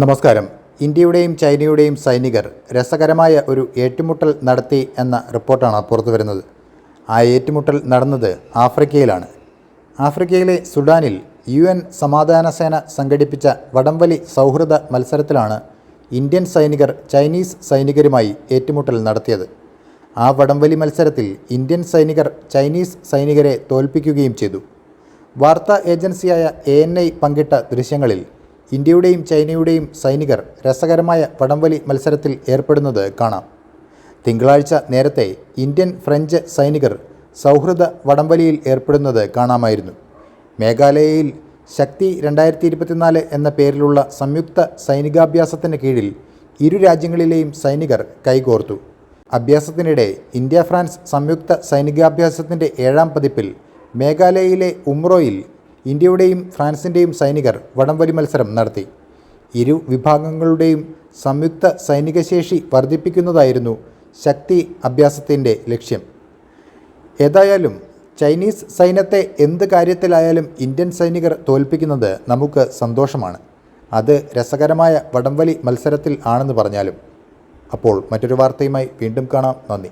നമസ്കാരം. ഇന്ത്യയുടെയും ചൈനയുടെയും സൈനികർ രസകരമായ ഒരു ഏറ്റുമുട്ടൽ നടത്തി എന്ന റിപ്പോർട്ടാണ് പുറത്തുവരുന്നത് ആ ഏറ്റുമുട്ടൽ നടന്നത് ആഫ്രിക്കയിലാണ്. ആഫ്രിക്കയിലെ സുഡാനിൽ യു എൻ സമാധാന സേന സംഘടിപ്പിച്ച വടംവലി സൗഹൃദ മത്സരത്തിലാണ് ഇന്ത്യൻ സൈനികർ ചൈനീസ് സൈനികരുമായി ഏറ്റുമുട്ടൽ നടത്തിയത്. ആ വടംവലി മത്സരത്തിൽ ഇന്ത്യൻ സൈനികർ ചൈനീസ് സൈനികരെ തോൽപ്പിക്കുകയും ചെയ്തു. വാർത്താ ഏജൻസിയായ എ പങ്കിട്ട ദൃശ്യങ്ങളിൽ ഇന്ത്യയുടെയും ചൈനയുടെയും സൈനികർ രസകരമായ വടംവലി മത്സരത്തിൽ ഏർപ്പെടുന്നത് കാണാം. തിങ്കളാഴ്ച നേരത്തെ ഇന്ത്യൻ ഫ്രഞ്ച് സൈനികർ സൗഹൃദ വടംവലിയിൽ ഏർപ്പെടുന്നത് കാണാമായിരുന്നു. മേഘാലയയിൽ ശക്തി രണ്ടായിരത്തി ഇരുപത്തിനാല് എന്ന പേരിലുള്ള സംയുക്ത സൈനികാഭ്യാസത്തിന് കീഴിൽ ഇരു രാജ്യങ്ങളിലെയും സൈനികർ കൈകോർത്തു. അഭ്യാസത്തിനിടെ ഇന്ത്യ ഫ്രാൻസ് സംയുക്ത സൈനികാഭ്യാസത്തിന്റെ ഏഴാം പതിപ്പിൽ മേഘാലയയിലെ ഉമ്രോയിൽ ഇന്ത്യയുടെയും ഫ്രാൻസിന്റെയും സൈനികർ വടംവലി മത്സരം നടത്തി. ഇരു വിഭാഗങ്ങളുടെയും സംയുക്ത സൈനികശേഷി വർദ്ധിപ്പിക്കുന്നതായിരുന്നു ശക്തി അഭ്യാസത്തിന്റെ ലക്ഷ്യം. ഏതായാലും ചൈനീസ് സൈന്യത്തെ എന്ത് കാര്യത്തിലായാലും ഇന്ത്യൻ സൈനികർ തോൽപ്പിക്കുന്നത് നമുക്ക് സന്തോഷമാണ്. അത് രസകരമായ വടംവലി മത്സരത്തിൽ ആണെന്ന് പറഞ്ഞാലും. അപ്പോൾ മറ്റൊരു വാർത്തയുമായി വീണ്ടും കാണാം. നന്ദി.